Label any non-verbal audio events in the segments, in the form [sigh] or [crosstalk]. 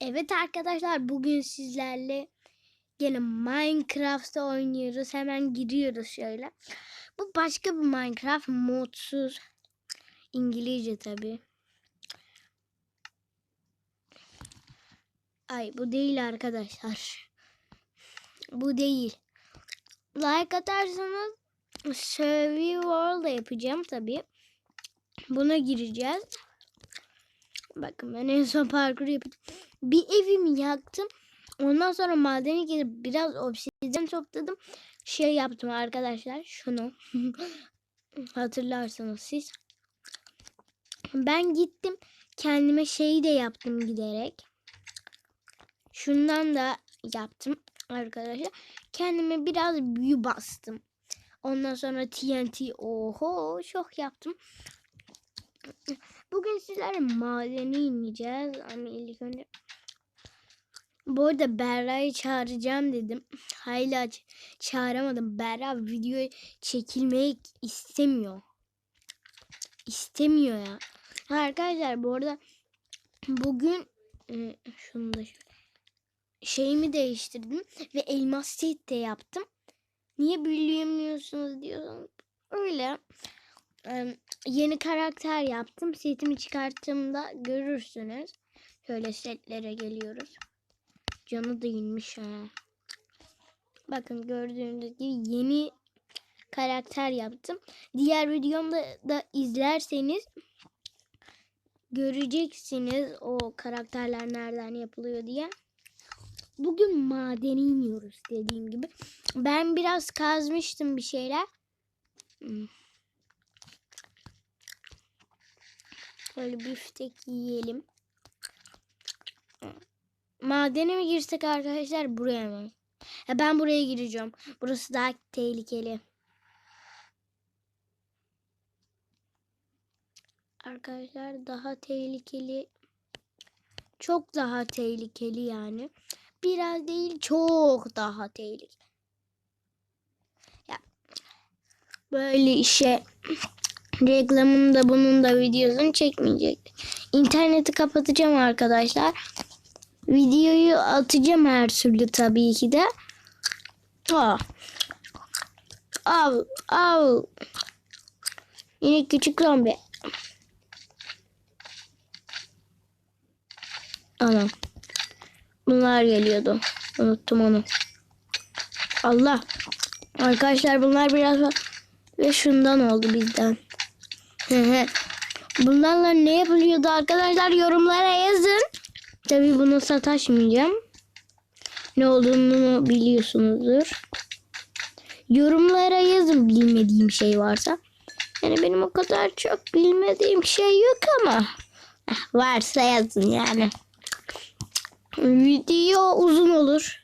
Evet arkadaşlar bugün sizlerle gene Minecraft'ta oynuyoruz. Hemen giriyoruz şöyle. Bu başka bir Minecraft modsuz. İngilizce tabi. Ay bu değil arkadaşlar. Bu değil. Like atarsanız Survival da yapacağım tabi. Buna gireceğiz. Bakın ben en son parkur yaptım. Bir evimi yaktım. Ondan sonra madene gidip biraz obsidyen topladım. Şey yaptım arkadaşlar. Şunu. [laughs] Hatırlarsanız siz. Ben gittim. Kendime şeyi de yaptım giderek. Şundan da yaptım arkadaşlar. Kendime biraz büyü bastım. Ondan sonra TNT oho çok yaptım. Bugün sizlerle madene ineceğiz. Ama ilk önce bu arada Berra'yı çağıracağım dedim. Hala çağıramadım. Berra video çekilmeyi istemiyor. İstemiyor ya. Arkadaşlar bu arada bugün e, şunu da şöyle şeyimi değiştirdim ve elmas set de yaptım. Niye büyüleyemiyorsunuz diyorsanız öyle. Yeni karakter yaptım. Setimi çıkarttığımda görürsünüz. Şöyle setlere geliyoruz. Canı da inmiş ha. Bakın gördüğünüz gibi yeni karakter yaptım. Diğer videomda da izlerseniz göreceksiniz o karakterler nereden yapılıyor diye. Bugün madene iniyoruz dediğim gibi. Ben biraz kazmıştım bir şeyler. Hmm. Böyle biftek yiyelim. Madene mi girsek arkadaşlar buraya mı? Ya ben buraya gireceğim. Burası daha tehlikeli. Arkadaşlar daha tehlikeli. Çok daha tehlikeli yani. Biraz değil çok daha tehlikeli. Ya böyle işe reklamını da bunun da videosunu çekmeyecek. İnterneti kapatacağım arkadaşlar. Videoyu atacağım her türlü tabii ki de. Aa. Av, av. Yine küçük zombi. Anam. Bunlar geliyordu. Unuttum onu. Allah. Arkadaşlar bunlar biraz ve şundan oldu bizden. Bunlarla ne yapılıyordu arkadaşlar yorumlara yazın. Tabii bunu sataşmayacağım. Ne olduğunu biliyorsunuzdur. Yorumlara yazın bilmediğim şey varsa. Yani benim o kadar çok bilmediğim şey yok ama. eh, Varsa yazın yani. Video uzun olur.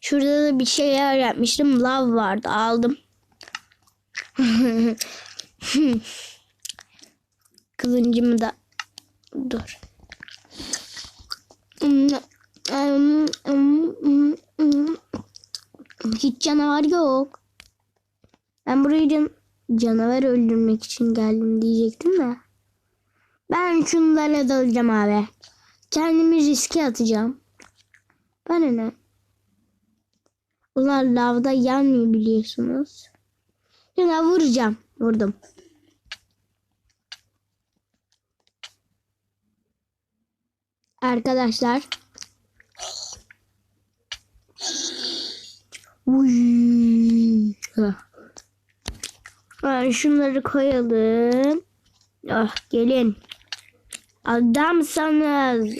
Şurada da bir şeyler yapmıştım. Lav vardı aldım. [laughs] Kılıncımı da dur. Hiç canavar yok. Ben buraya can canavar öldürmek için geldim diyecektim de. Ben şunlara dalacağım abi. Kendimi riske atacağım. Bana ne? Bunlar lavda yanmıyor biliyorsunuz. Şuna vuracağım. Vurdum. Arkadaşlar. Uy. Ha, şunları koyalım. Ah gelin. Adamsanız.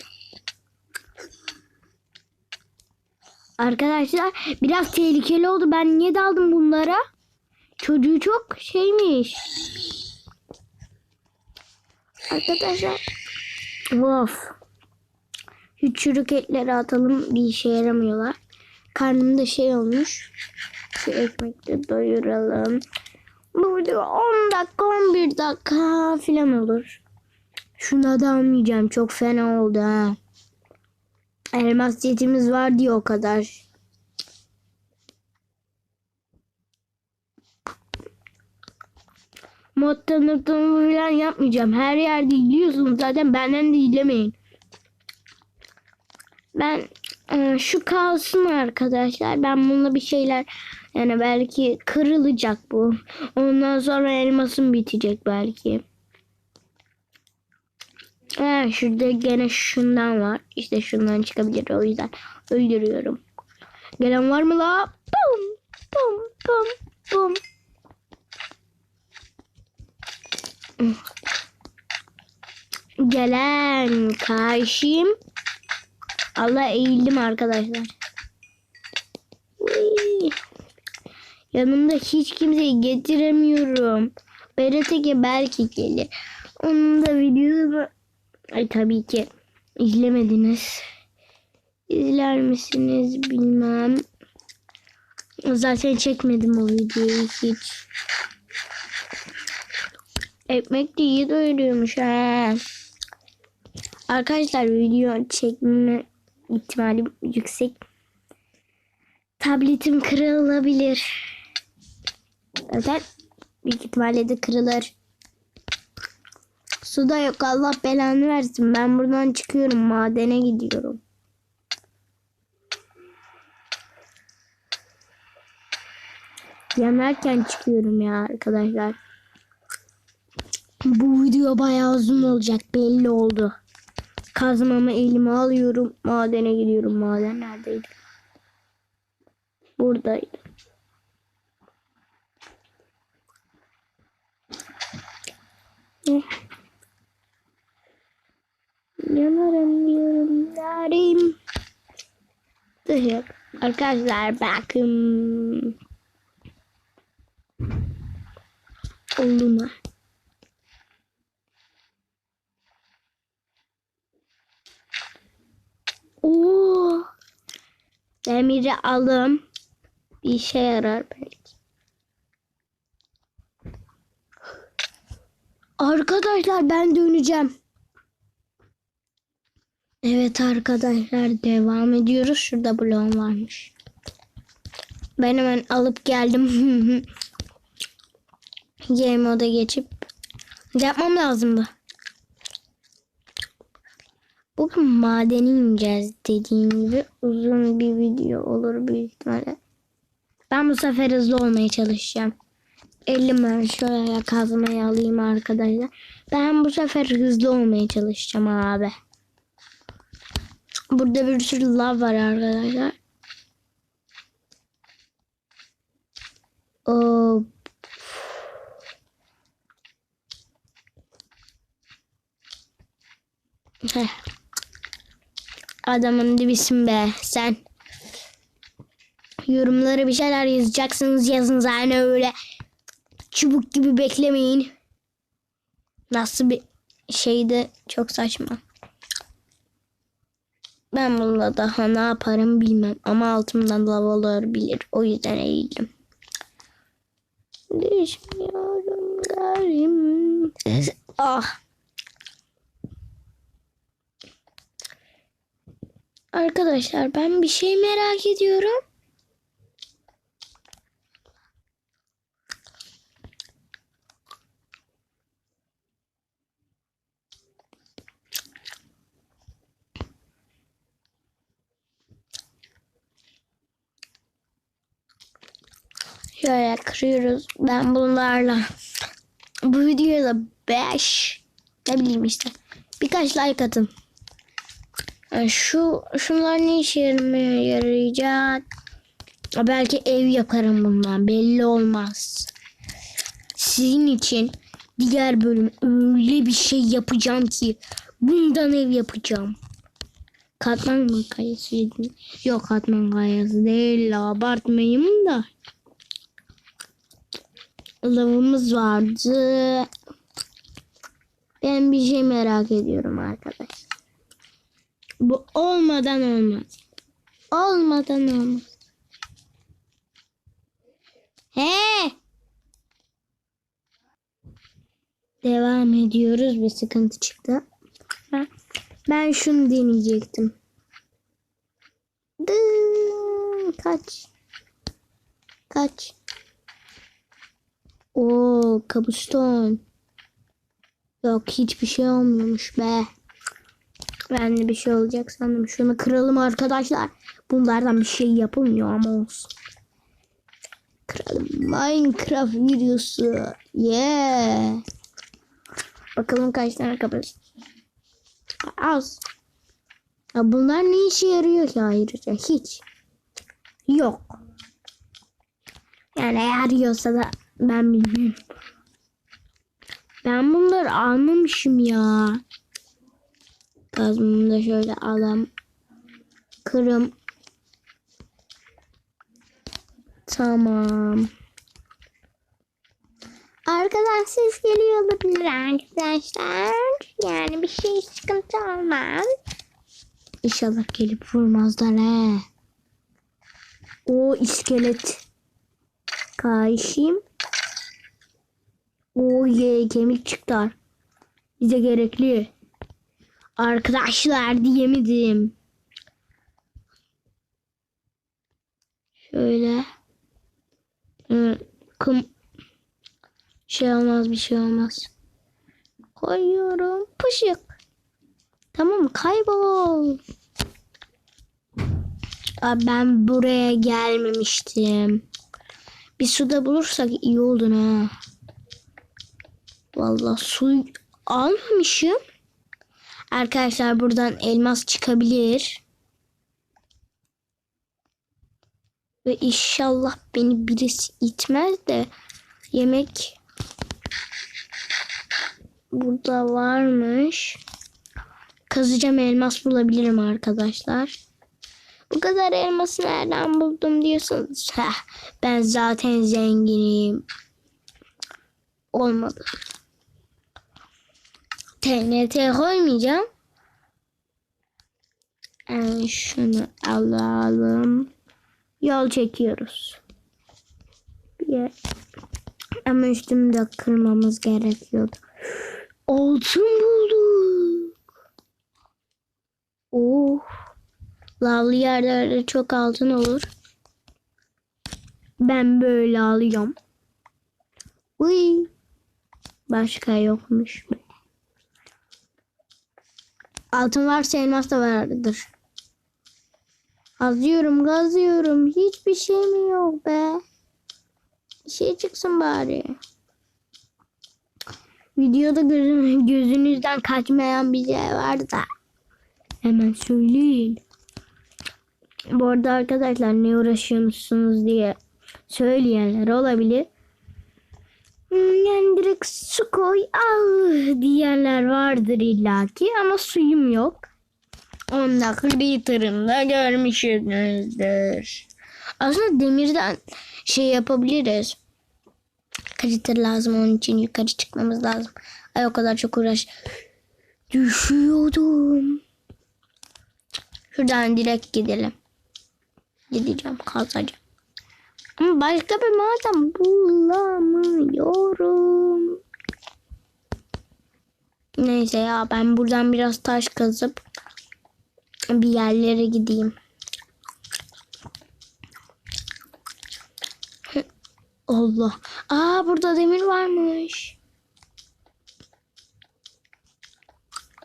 Arkadaşlar biraz tehlikeli oldu. Ben niye daldım bunlara? Çocuğu çok şeymiş. Arkadaşlar. Of. Çürük etleri atalım. Bir işe yaramıyorlar. Karnımda şey olmuş. Şu ekmekle doyuralım. Bu video 10 dakika 11 dakika falan olur. Şuna da almayacağım. Çok fena oldu ha. Elmas setimiz var diye o kadar. Mod tanıtımı falan yapmayacağım. Her yerde izliyorsunuz zaten benden de izlemeyin. Ben e, şu kalsın arkadaşlar. Ben bununla bir şeyler yani belki kırılacak bu. Ondan sonra elmasım bitecek belki. Ha, şurada gene şundan var. İşte şundan çıkabilir o yüzden öldürüyorum. Gelen var mı la? Bum bum bum bum. Gelen karşım. Allah eğildim arkadaşlar. Yanımda hiç kimseyi getiremiyorum. Berat'e belki gelir. Onun da videosu Ay tabii ki izlemediniz. İzler misiniz bilmem. Zaten çekmedim o videoyu hiç. Ekmek de iyi doyuruyormuş ha. Arkadaşlar video çekme ihtimali yüksek. Tabletim kırılabilir. Zaten büyük ihtimalle de kırılır. Suda yok Allah belanı versin. Ben buradan çıkıyorum madene gidiyorum. Yanarken çıkıyorum ya arkadaşlar. Bu video bayağı uzun olacak belli oldu. Kazmamı elime alıyorum. Madene gidiyorum. Maden neredeydi? Buradaydı. Yanarım diyorum yarim. Dur Arkadaşlar bakın. Oldu mu? Oo. Demiri alım. Bir işe yarar belki. Arkadaşlar ben döneceğim. Evet arkadaşlar devam ediyoruz. Şurada bloğum varmış. Ben hemen alıp geldim. [laughs] Game moda geçip yapmam lazım bu. Bugün madeni ineceğiz dediğim gibi uzun bir video olur büyük ihtimalle. Ben bu sefer hızlı olmaya çalışacağım. Elime şöyle kazmayı alayım arkadaşlar. Ben bu sefer hızlı olmaya çalışacağım abi. Burada bir sürü lav var arkadaşlar. O Heh. Adamın dibisin be sen. Yorumlara bir şeyler yazacaksınız yazın zaten öyle. Çubuk gibi beklemeyin. Nasıl bir şeydi çok saçma. Ben bununla daha ne yaparım bilmem. Ama altımdan lav olabilir. O yüzden eğildim. Düşmüyorum garim. ah. Arkadaşlar ben bir şey merak ediyorum. Şöyle kırıyoruz. Ben bunlarla bu videoya da 5 ne bileyim işte birkaç like atın. Yani şu şunlar ne işe yarayacak? Belki ev yaparım bundan. Belli olmaz. Sizin için diğer bölüm öyle bir şey yapacağım ki bundan ev yapacağım. Katman mı kayası Yok katman kayası değil. Abartmayayım da. Lavımız vardı. Ben bir şey merak ediyorum arkadaşlar. Bu olmadan olmaz. Olmadan olmaz. He. Devam ediyoruz. Bir sıkıntı çıktı. Ben şunu deneyecektim. Dıı, kaç. Kaç. Oo, kabuston. Yok hiçbir şey olmuyormuş be. Ben de bir şey olacak sandım. Şunu kıralım arkadaşlar. Bunlardan bir şey yapılmıyor ama olsun. Kıralım. Minecraft videosu. Yeah. Bakalım kaç tane kapatacağız. Az. Ya bunlar ne işe yarıyor ki ayrıca? Hiç. Yok. Yani yarıyorsa da ben bilmiyorum. Ben bunları almamışım ya. Kazmamı da şöyle alalım. Kırım. Tamam. Arkadan ses geliyor olabilir arkadaşlar. Yani bir şey sıkıntı olmaz. İnşallah gelip vurmazlar he. O iskelet. Kayışayım. O ye kemik çıktı. Bize gerekli. Arkadaşlar diyemedim. Şöyle. Kum. Şey olmaz bir şey olmaz. Koyuyorum. Pışık. Tamam kaybol. Aa, ben buraya gelmemiştim. Bir suda bulursak iyi oldu ha. Vallahi su almamışım. Arkadaşlar buradan elmas çıkabilir. Ve inşallah beni birisi itmez de yemek burada varmış. Kazacağım elmas bulabilirim arkadaşlar. Bu kadar elması nereden buldum diyorsunuz. Heh, ben zaten zenginim. Olmadı. TNT koymayacağım. Yani şunu alalım. Yol çekiyoruz. Yer. Ama üstümü de kırmamız gerekiyordu. Altın bulduk. Oh. Lavlı yerlerde çok altın olur. Ben böyle alıyorum. Uy. Başka yokmuş. Altın varsa elmas da vardır. Kazıyorum kazıyorum. Hiçbir şey mi yok be? Bir şey çıksın bari. Videoda gözün, gözünüzden kaçmayan bir şey var da. Hemen söyleyin. Bu arada arkadaşlar ne uğraşıyorsunuz diye söyleyenler olabilir. Hmm, Yani direkt su koy al diyenler vardır illaki ama suyum yok. Onda Critter'ımda görmüşsünüzdür. Aslında demirden şey yapabiliriz. Critter lazım onun için yukarı çıkmamız lazım. Ay o kadar çok uğraş. Düşüyordum. Şuradan direkt gidelim. Gideceğim kazacağım. Başka bir maden bulamıyorum. Neyse ya ben buradan biraz taş kazıp bir yerlere gideyim. [laughs] Allah. Aa burada demir varmış.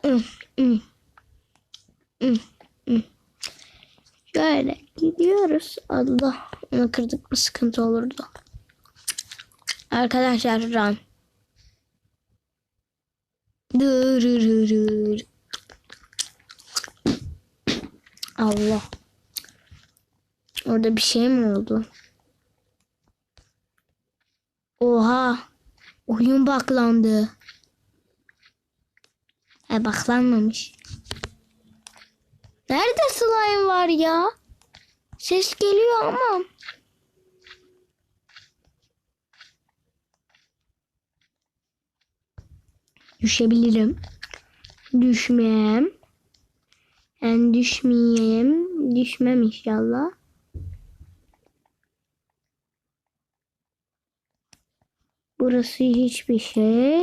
Hı. Hı, hı. Şöyle gidiyoruz. Allah onu kırdık mı sıkıntı olurdu. Arkadaşlar run. Allah. Orada bir şey mi oldu? Oha. Oyun baklandı. E baklanmamış. Nerede slime var ya? Ses geliyor ama. Düşebilirim. Düşmem. Ben düşmeyeyim. Düşmem inşallah. Burası hiçbir şey.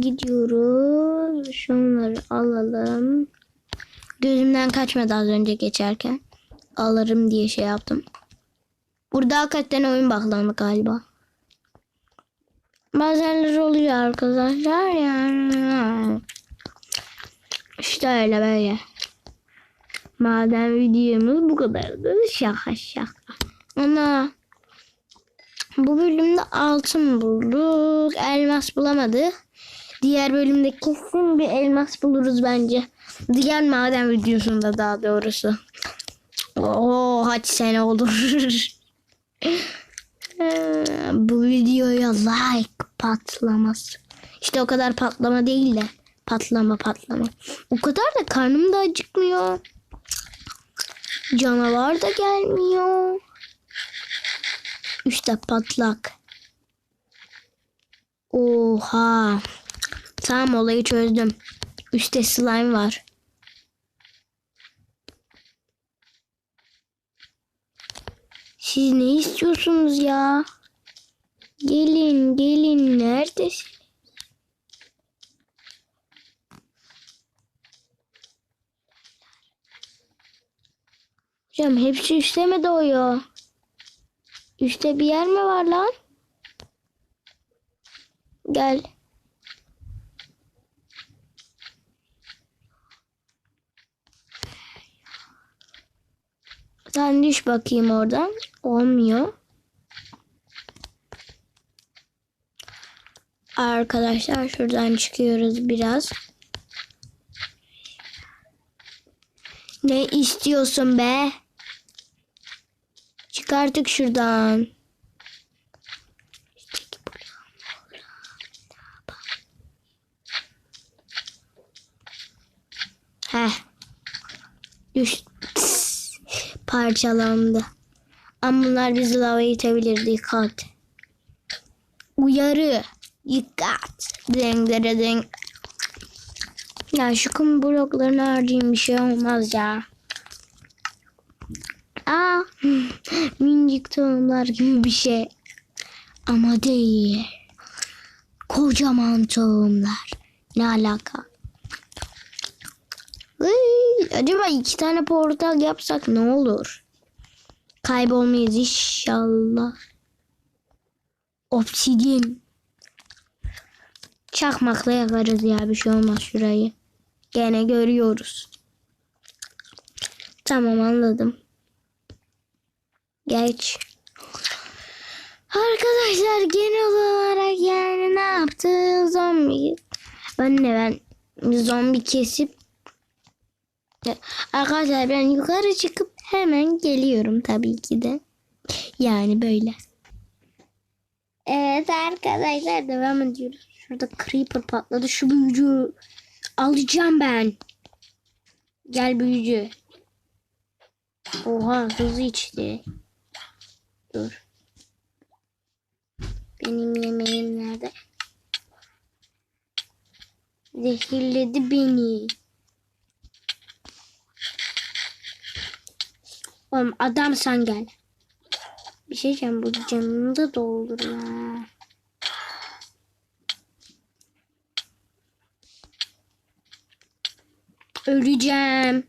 Gidiyoruz. Şunları alalım. Gözümden kaçmadı az önce geçerken. Alırım diye şey yaptım. Burada hakikaten oyun baklandı galiba. Bazenler oluyor arkadaşlar yani. İşte öyle böyle. Madem videomuz bu kadardı. Şaka şaka. Ana. Bu bölümde altın bulduk. Elmas bulamadık. Diğer bölümde kesin bir elmas buluruz bence. Diğer maden videosunda daha doğrusu. Oo kaç sene olur. [laughs] Ee, bu videoya like patlaması. İşte o kadar patlama değil de patlama patlama. O kadar da karnım da acıkmıyor. Canavar da gelmiyor. İşte patlak. Oha. Tamam olayı çözdüm. Üstte slime var. Siz ne istiyorsunuz ya? Gelin gelin neredesin? Hocam hepsi üstte mi doğuyor? Üstte bir yer mi var lan? Gel. Sen düş bakayım oradan. Olmuyor. Arkadaşlar şuradan çıkıyoruz biraz. Ne istiyorsun be? Çık artık şuradan. Heh. Düş. Parçalandı. Ama bunlar bizi lava itebilir. Dikkat. Uyarı. Dikkat. Ding ding ding. Ya şu kum bloklarını harcayayım bir şey olmaz ya. Aa, [laughs] minicik tohumlar gibi bir şey. Ama değil. Kocaman tohumlar. Ne alaka? Iy, acaba iki tane portal yapsak ne olur? Kaybolmayız inşallah. Obsidyen. Çakmakla yakarız ya bir şey olmaz şurayı. Gene görüyoruz. Tamam anladım. Geç. Arkadaşlar genel olarak yani ne yaptı? Zombi. Ben ne ben zombi kesip Arkadaşlar ben yukarı çıkıp hemen geliyorum tabii ki de. Yani böyle. Evet arkadaşlar devam ediyoruz. Şurada creeper patladı. Şu büyücü alacağım ben. Gel büyücü. Oha hızlı içti. Dur. Benim yemeğim nerede? Zehirledi beni. Oğlum adam sen gel. Bir şey diyeceğim bu canını da doldur Öleceğim.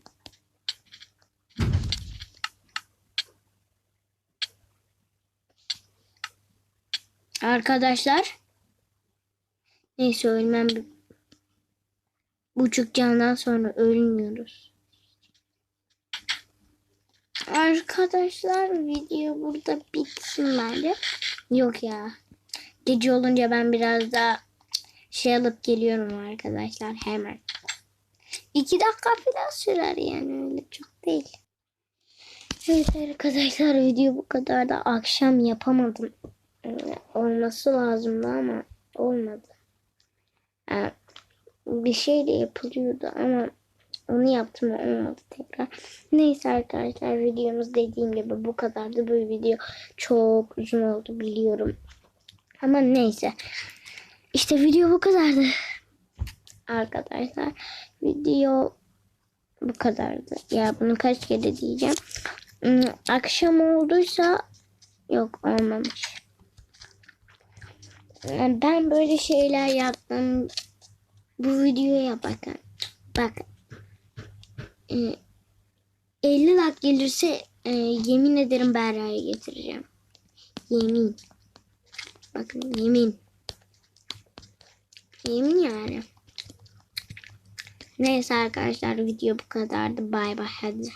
Arkadaşlar. Neyse ölmem. Buçuk candan sonra ölmüyoruz. Arkadaşlar video burada bitsin. Yok ya. Gece olunca ben biraz daha şey alıp geliyorum arkadaşlar hemen. İki dakika falan sürer yani öyle çok değil. Evet arkadaşlar video bu kadar da akşam yapamadım. Ee, Olması lazımdı ama olmadı. Ee, Bir şey de yapılıyordu ama onu yaptım olmadı tekrar. Neyse arkadaşlar videomuz dediğim gibi bu kadardı. Bu video çok uzun oldu biliyorum. Ama neyse. İşte video bu kadardı. Arkadaşlar video bu kadardı. Ya bunu kaç kere diyeceğim. Hmm, Akşam olduysa yok olmamış. Yani Ben böyle şeyler yaptım. Bu videoya bakın. Bakın. Ee, 50 like gelirse e, yemin ederim Berra'ya getireceğim. Yemin. Bakın yemin. Yemin yani. Neyse arkadaşlar video bu kadardı. Bay bay hadi.